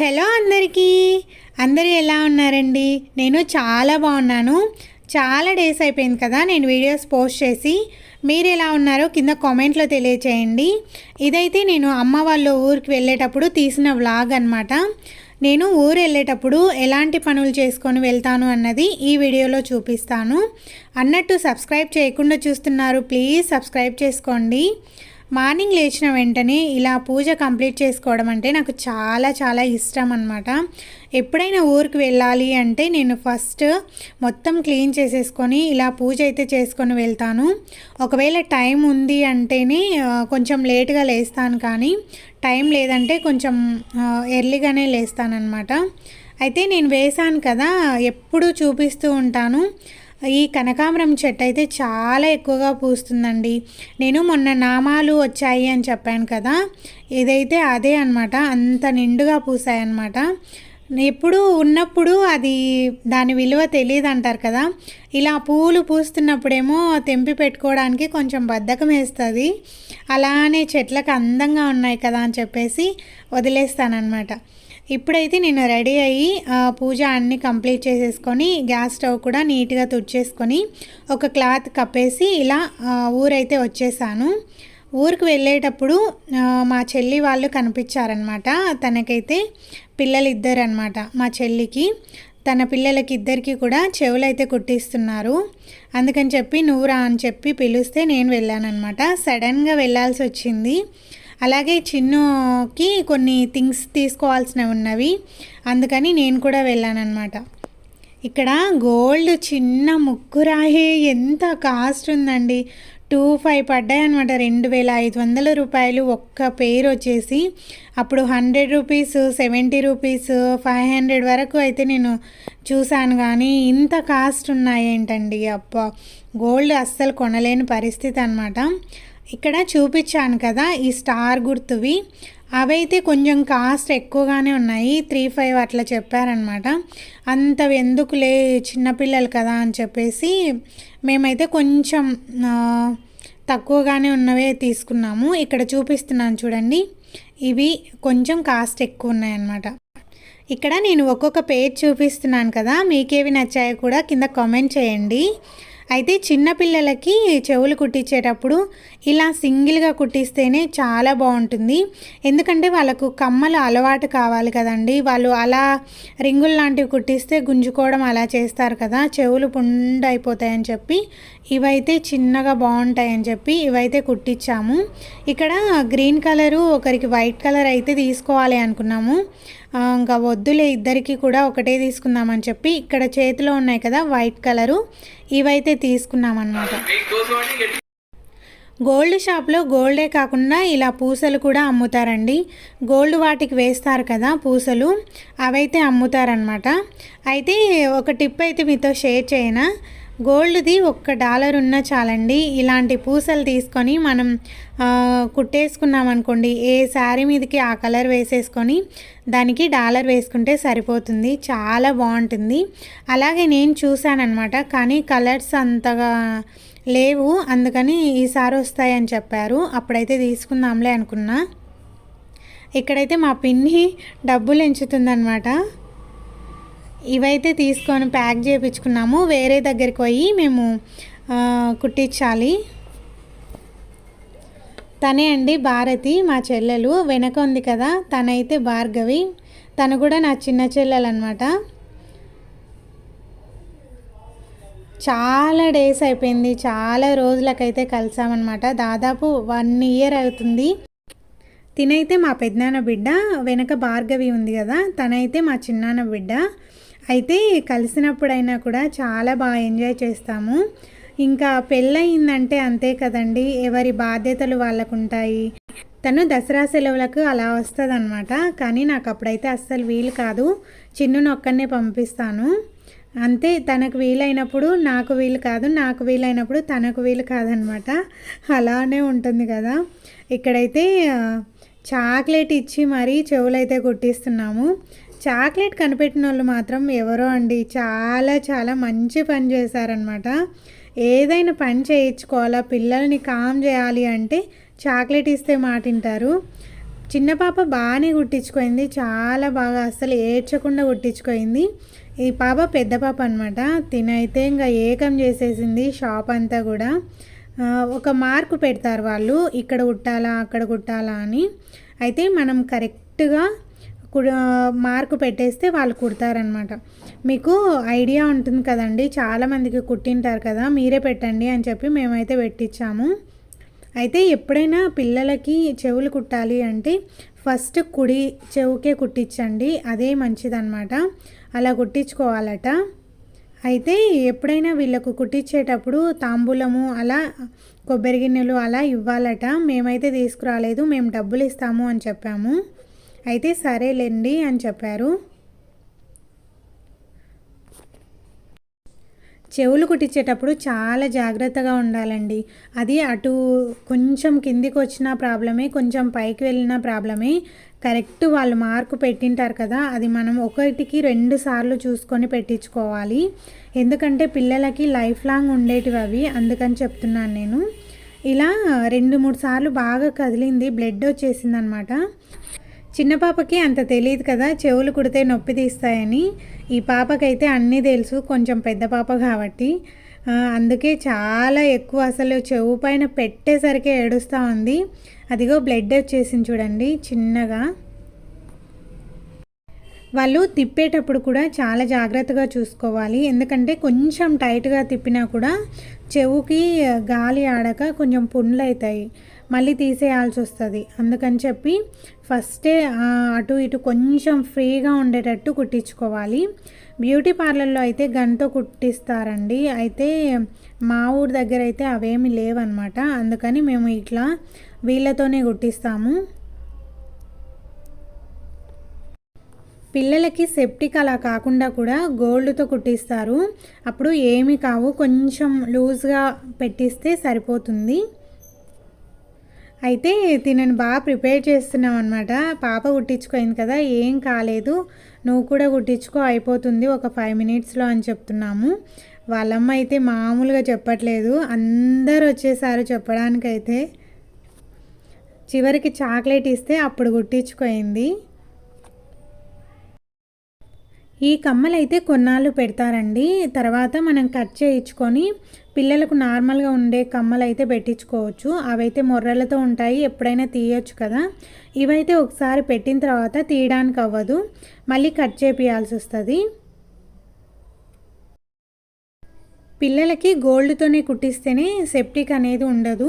Hello అందరికీ. అందరూ ఎలా ఉన్నారండి? నేను చాలా బాగున్నాను. చాలా డేస్ అయిపోయింది కదా నేను వీడియోస్ పోస్ట్ చేసి. మీరు ఎలా ఉన్నారో కింద కామెంట్లో తెలియచేయండి. ఇదైతే నేను అమ్మ వాళ్ళ ఊరికి వెళ్ళేటప్పుడు తీసిన వ్లాగ్ అనమాట నేను ఊరు వెళ్ళేటప్పుడు ఎలాంటి పనులు చేసుకొని వెళ్తాను అన్నది ఈ వీడియోలో చూపిస్తాను. అన్నట్టు సబ్స్క్రైబ్ చేయకుండా చూస్తున్నారు ప్లీజ్ సబ్స్క్రైబ్ చేసుకోండి. మార్నింగ్ లేచిన వెంటనే ఇలా పూజ కంప్లీట్ చేసుకోవడం అంటే నాకు చాలా చాలా ఇష్టం అనమాట ఎప్పుడైనా ఊరికి వెళ్ళాలి అంటే నేను ఫస్ట్ మొత్తం క్లీన్ చేసేసుకొని ఇలా పూజ అయితే చేసుకొని వెళ్తాను. ఒకవేళ టైం ఉంది అంటేనే కొంచెం లేట్గా లేస్తాను కానీ టైం లేదంటే కొంచెం ఎర్లీగానే లేస్తానన్నమాట. అయితే నేను వేశాను కదా ఎప్పుడు చూపిస్తూ ఉంటాను. ఈ కనకాంబరం చెట్టు అయితే చాలా ఎక్కువగా పూస్తుందండి. నేను మొన్న నామాలు వచ్చాయి అని చెప్పాను కదా ఇదైతే అదే అనమాట అంత నిండుగా పూసాయి అనమాట ఎప్పుడు ఉన్నప్పుడు అది దాని విలువ తెలియదు అంటారు కదా ఇలా పూలు పూస్తున్నప్పుడేమో తెంపి పెట్టుకోవడానికి కొంచెం బద్ధకం వేస్తుంది. అలానే చెట్లకు అందంగా ఉన్నాయి కదా అని చెప్పేసి వదిలేస్తానన్నమాట. ఇప్పుడైతే నేను రెడీ అయ్యి పూజ అన్నీ కంప్లీట్ చేసేసుకొని గ్యాస్ స్టవ్ కూడా నీట్గా తుడిచేసుకొని ఒక క్లాత్ కప్పేసి ఇలా ఊరైతే వచ్చేసాను. ఊరికి వెళ్ళేటప్పుడు మా చెల్లి వాళ్ళు కనిపించారనమాట తనకైతే పిల్లలు ఇద్దరు అనమాట మా చెల్లికి. తన పిల్లలకి ఇద్దరికి కూడా చెవులు అయితే కుట్టిస్తున్నారు. అందుకని చెప్పి నువ్వురా అని చెప్పి పిలిస్తే నేను వెళ్ళానమాట సడన్గా వెళ్ళాల్సి వచ్చింది అలాగే చిన్నుకి కొన్ని థింగ్స్ తీసుకోవాల్సినవి ఉన్నవి. అందుకని నేను కూడా వెళ్ళానన్నమాట. ఇక్కడ గోల్డ్ చిన్న ముక్కురాయి ఎంత కాస్ట్ ఉందండి? టూ ఫైవ్ పడ్డాయి అనమాట రెండు వేల ఐదు వందల రూపాయలు ఒక్క పేరు వచ్చేసి. అప్పుడు hundred rupees seventy rupees five hundred వరకు అయితే నేను చూశాను. కానీ ఇంత కాస్ట్ ఉన్నాయేంటండి అబ్బా! గోల్డ్ అస్సలు కొనలేని పరిస్థితి అనమాట ఇక్కడ చూపించాను కదా ఈ స్టార్ గుర్తువి. అవైతే కొంచెం కాస్ట్ ఎక్కువగానే ఉన్నాయి. త్రీ ఫైవ్ అట్లా చెప్పారనమాట అంత ఎందుకులే చిన్నపిల్లలు కదా అని చెప్పేసి మేమైతే కొంచెం తక్కువగానే ఉన్నవే తీసుకున్నాము. ఇక్కడ చూపిస్తున్నాను చూడండి. ఇవి కొంచెం కాస్ట్ ఎక్కువ ఉన్నాయన్నమాట. ఇక్కడ నేను ఒక్కొక్క పేజ్ చూపిస్తున్నాను కదా. మీకేవి నచ్చాయో కూడా కింద కామెంట్ చేయండి. అయితే చిన్నపిల్లలకి చెవులు కుట్టించేటప్పుడు ఇలా సింగిల్గా కుట్టిస్తేనే చాలా బాగుంటుంది. ఎందుకంటే వాళ్ళకు కమ్మలు అలవాటు కావాలి కదండి. వాళ్ళు అలా రింగులు లాంటివి కుట్టిస్తే గుంజుకోవడం అలా చేస్తారు కదా. చెవులు పుండు అయిపోతాయని చెప్పి ఇవైతే చిన్నగా బాగుంటాయని చెప్పి ఇవైతే కుట్టించాము. ఇక్కడ గ్రీన్ కలరు ఒకరికి వైట్ కలర్ అయితే తీసుకోవాలి అనుకున్నాము. ఇంకా వద్దులే ఇద్దరికి కూడా ఒకటే తీసుకుందామని చెప్పి ఇక్కడ చేతిలో ఉన్నాయి కదా వైట్ కలరు. ఇవైతే తీసుకున్నాం అన్నమాట గోల్డ్ షాప్లో గోల్డే కాకుండా ఇలా పూసలు కూడా అమ్ముతారండి. గోల్డ్ వాటికి వేస్తారు కదా పూసలు అవైతే అమ్ముతారనమాట అయితే ఒక టిప్ అయితే మీతో షేర్ చేయనా? గోల్డ్ది ఒక్క డాలర్ ఉన్నా చాలండి. ఇలాంటి పూసలు తీసుకొని మనం కుట్టేసుకున్నాం అనుకోండి ఏ శారీ మీదకి ఆ కలర్ వేసేసుకొని దానికి డాలర్ వేసుకుంటే సరిపోతుంది. చాలా బాగుంటుంది. అలాగే నేను చూశానమాట కానీ కలర్స్ అంతగా లేవు. అందుకని ఈసారి వస్తాయని చెప్పారు. అప్పుడైతే తీసుకుందాంలే అనుకున్నా. ఇక్కడైతే మా పిన్ని డబ్బులు ఎంచుతుందనమాట ఇవైతే తీసుకొని ప్యాక్ చేయించుకున్నాము వేరే దగ్గరికి పోయి మేము కుట్టించాలి. తనే అండి భారతి మా చెల్లెలు. వెనక ఉంది కదా తనైతే భార్గవి. తను కూడా నా చిన్న చెల్లెలు అనమాట చాలా డేస్ అయిపోయింది. చాలా రోజులకైతే కలిసామన్నమాట. దాదాపు వన్ ఇయర్ అవుతుంది. తినైతే మా పెద్దనాన్న బిడ్డ వెనక భార్గవి ఉంది కదా తనైతే మా చిన్నాన్న బిడ్డ. అయితే కలిసినప్పుడైనా కూడా చాలా బాగా ఎంజాయ్ చేస్తాము. ఇంకా పెళ్ళయిందంటే అంతే కదండి. ఎవరి బాధ్యతలు వాళ్ళకు ఉంటాయి తను దసరా సెలవులకు అలా వస్తుంది కానీ నాకు అప్పుడైతే అస్సలు వీలు కాదు. చిన్నును ఒక్కనే పంపిస్తాను. అంతే తనకు వీలైనప్పుడు నాకు వీలు కాదు నాకు వీలైనప్పుడు తనకు వీలు కాదనమాట అలానే ఉంటుంది కదా. ఇక్కడైతే చాక్లెట్ ఇచ్చి మరీ చెవులైతే కుట్టిస్తున్నాము. చాక్లెట్ కనిపెట్టిన వాళ్ళు మాత్రం ఎవరో అండి చాలా చాలా మంచి పని చేశారనమాట ఏదైనా పని చేయించుకోవాలా పిల్లల్ని కామ్ చేయాలి అంటే చాక్లెట్ ఇస్తే మాటింటారు చిన్న పాప బాగానే కుట్టించుకోయింది చాలా బాగా అస్సలు ఏడ్చకుండా కుట్టించుకోయింది ఈ పాప పెద్ద పాప అనమాట తినైతే ఇంకా ఏకం చేసేసింది షాప్ అంతా కూడా. ఒక మార్కు పెడతారు వాళ్ళు ఇక్కడ కుట్టాలా అక్కడ కుట్టాలా అని. అయితే మనం కరెక్ట్గా మార్కు పెట్టేస్తే వాళ్ళు కుడతారనమాట మీకు ఐడియా ఉంటుంది కదండి చాలామందికి కుట్టింటారు కదా మీరే పెట్టండి అని చెప్పి మేమైతే పెట్టించాము అయితే ఎప్పుడైనా పిల్లలకి చెవులు కుట్టాలి అంటే ఫస్ట్ కుడి చెవుకే కుట్టించండి అదే మంచిదన్నమాట. అలా కుట్టించుకోవాలట. అయితే ఎప్పుడైనా వీళ్ళకు కుట్టించేటప్పుడు తాంబూలము అలా కొబ్బరి గిన్నెలు అలా ఇవ్వాలట. మేమైతే తీసుకురాలేదు మేము డబ్బులు ఇస్తాము అని చెప్పాము. అయితే సరేలేండి అని చెప్పారు. చెవులు కుట్టించేటప్పుడు చాలా జాగ్రత్తగా ఉండాలండి. అది అటు కొంచెం కిందికి వచ్చిన ప్రాబ్లమే కొంచెం పైకి వెళ్ళిన ప్రాబ్లమే. కరెక్ట్ వాళ్ళు మార్కు పెట్టింటారు కదా అది మనం ఒకటికి రెండు సార్లు చూసుకొని పెట్టించుకోవాలి. ఎందుకంటే పిల్లలకి లైఫ్ లాంగ్ ఉండేటివి అవి అందుకని చెప్తున్నాను నేను. ఇలా రెండు మూడు సార్లు బాగా కదిలింది బ్లడ్ వచ్చేసిందనమాట. చిన్న పాపకి అంత తెలియదు కదా చెవులు కుడితే నొప్పి తీస్తాయని. ఈ పాపకైతే అన్నీ తెలుసు కొంచెం పెద్ద పాప కాబట్టి. అందుకే చాలా ఎక్కువ అసలు చెవు పైన పెట్టేసరికి ఏడుస్తూ ఉంది. అదిగో బ్లడ్ వచ్చేసింది చూడండి చిన్నగా. వాళ్ళు తిప్పేటప్పుడు కూడా చాలా జాగ్రత్తగా చూసుకోవాలి. ఎందుకంటే కొంచెం టైట్గా తిప్పినా కూడా చెవుకి గాలి ఆడక కొంచెం పుండ్లు అవుతాయి మళ్ళీ తీసేయాల్సి వస్తుంది అందుకని చెప్పి ఫస్టే అటు ఇటు కొంచెం ఫ్రీగా ఉండేటట్టు కుట్టించుకోవాలి. బ్యూటీ పార్లర్లో అయితే గంతో కుట్టిస్తారండి. అయితే మా ఊరి దగ్గర అయితే అవేమి లేవన్నమాట. అందుకని మేము ఇట్లా వీళ్ళతోనే కుట్టిస్తాము. పిల్లలకి సెప్టిక్ అలా కాకుండా కూడా గోల్డ్తో కుట్టిస్తారు. అప్పుడు ఏమి కావు. కొంచెం లూజ్గా పెట్టిస్తే సరిపోతుంది. అయితే తినని బాగా ప్రిపేర్ చేస్తున్నాం అనమాట పాప కుట్టించుకోయింది కదా ఏం కాలేదు. నువ్వు కూడా కుట్టించుకో అయిపోతుంది ఒక ఫైవ్ మినిట్స్లో అని చెప్తున్నాము. వాళ్ళమ్మ అయితే మామూలుగా చెప్పట్లేదు. అందరు వచ్చేసారు చెప్పడానికైతే. చివరికి చాక్లెట్ ఇస్తే అప్పుడు కుట్టించుకోయింది ఈ కమ్మలైతే కొన్నాళ్ళు పెడతారండి. తర్వాత మనం కట్ చేయించుకొని పిల్లలకు నార్మల్గా ఉండే కమ్మలు అయితే పెట్టించుకోవచ్చు. అవైతే మొర్రలతో ఉంటాయి. ఎప్పుడైనా తీయచ్చు కదా. ఇవైతే ఒకసారి పెట్టిన తర్వాత తీయడానికి అవ్వదు మళ్ళీ కట్ చేపియాల్సి వస్తుంది పిల్లలకి గోల్డ్తోనే కుట్టిస్తేనే సెప్టిక్ అనేది ఉండదు.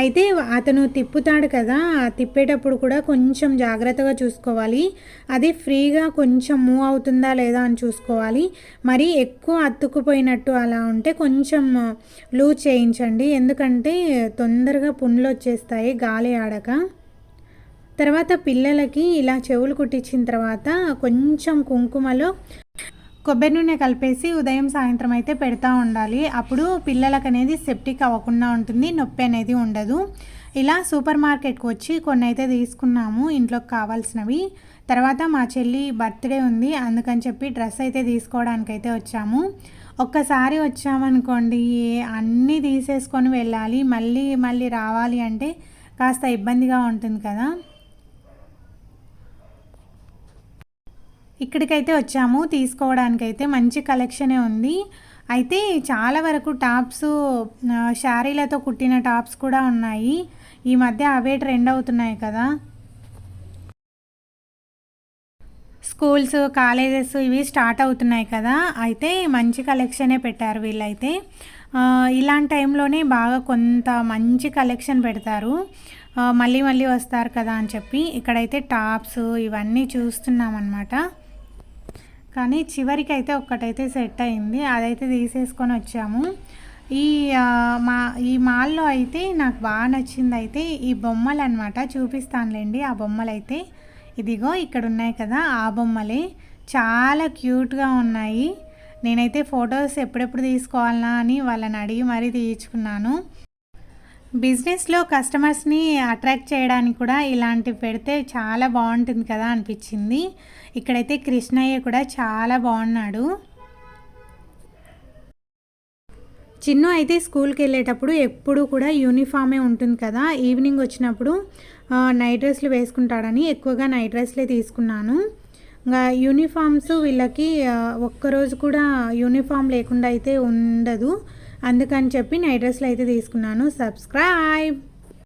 అయితే అతను తిప్పుతాడు కదా ఆ తిప్పేటప్పుడు కూడా కొంచెం జాగ్రత్తగా చూసుకోవాలి. అది ఫ్రీగా కొంచెం మూవ్ అవుతుందా లేదా అని చూసుకోవాలి. మరి ఎక్కువ అతుక్కుపోయినట్టు అలా ఉంటే కొంచెం లూజ్ చేయించండి. ఎందుకంటే తొందరగా పుండ్లు వచ్చేస్తాయి గాలి ఆడక. తర్వాత పిల్లలకి ఇలా చెవులు కుట్టించిన తర్వాత కొంచెం కుంకుమలో కొబ్బరి నూనె కలిపేసి ఉదయం సాయంత్రం అయితే పెడతా ఉండాలి. అప్పుడు పిల్లలకు అనేది సెప్టిక్ అవ్వకుండా ఉంటుంది నొప్పి అనేది ఉండదు. ఇలా సూపర్ మార్కెట్కి వచ్చి కొన్ని అయితే తీసుకున్నాము ఇంట్లోకి కావాల్సినవి. తర్వాత మా చెల్లి బర్త్డే ఉంది అందుకని చెప్పి డ్రెస్ అయితే తీసుకోవడానికి అయితే వచ్చాము. ఒక్కసారి వచ్చామనుకోండి అన్నీ తీసేసుకొని వెళ్ళాలి మళ్ళీ మళ్ళీ రావాలి అంటే కాస్త ఇబ్బందిగా ఉంటుంది కదా. ఇక్కడికైతే వచ్చాము. తీసుకోవడానికైతే మంచి కలెక్షనే ఉంది. అయితే చాలా వరకు టాప్స్ శారీలతో కుట్టిన టాప్స్ కూడా ఉన్నాయి. ఈ మధ్య అవే ట్రెండ్ అవుతున్నాయి కదా. స్కూల్స్ కాలేజెస్ ఇవి స్టార్ట్ అవుతున్నాయి కదా. అయితే మంచి కలెక్షనే పెట్టారు వీళ్ళైతే. ఇలాంటి టైంలోనే బాగా కొంత మంచి కలెక్షన్ పెడతారు. మళ్ళీ మళ్ళీ వస్తారు కదా అని చెప్పి ఇక్కడైతే టాప్స్ ఇవన్నీ చూస్తున్నాం అనమాట కానీ చివరికి అయితే ఒక్కటైతే సెట్ అయింది. అదైతే తీసేసుకొని వచ్చాము. ఈ మా ఈ మాల్లో అయితే నాకు బాగా నచ్చింది అయితే ఈ బొమ్మలు అనమాట చూపిస్తానులేండి. ఆ బొమ్మలు అయితే ఇదిగో ఇక్కడ ఉన్నాయి కదా ఆ బొమ్మలే. చాలా క్యూట్గా ఉన్నాయి. నేనైతే ఫొటోస్ ఎప్పుడెప్పుడు తీసుకోవాలనా అని వాళ్ళని అడిగి మరీ తీయించుకున్నాను. బిజినెస్లో కస్టమర్స్ని అట్రాక్ట్ చేయడానికి కూడా ఇలాంటివి పెడితే చాలా బాగుంటుంది కదా అనిపించింది. ఇక్కడైతే కృష్ణయ్య కూడా చాలా బాగున్నాడు. చిన్ను అయితే స్కూల్కి వెళ్ళేటప్పుడు ఎప్పుడు కూడా యూనిఫామే ఉంటుంది కదా. ఈవినింగ్ వచ్చినప్పుడు నైట్ డ్రెస్లు వేసుకుంటాడని ఎక్కువగా నైట్ డ్రెస్లే తీసుకున్నాను. ఇంకా యూనిఫామ్స్ వీళ్ళకి ఒక్కరోజు కూడా యూనిఫామ్ లేకుండా అయితే ఉండదు. అందుకని చెప్పి నైట్ డ్రెస్లు అయితే తీసుకున్నాను. సబ్స్క్రైబ్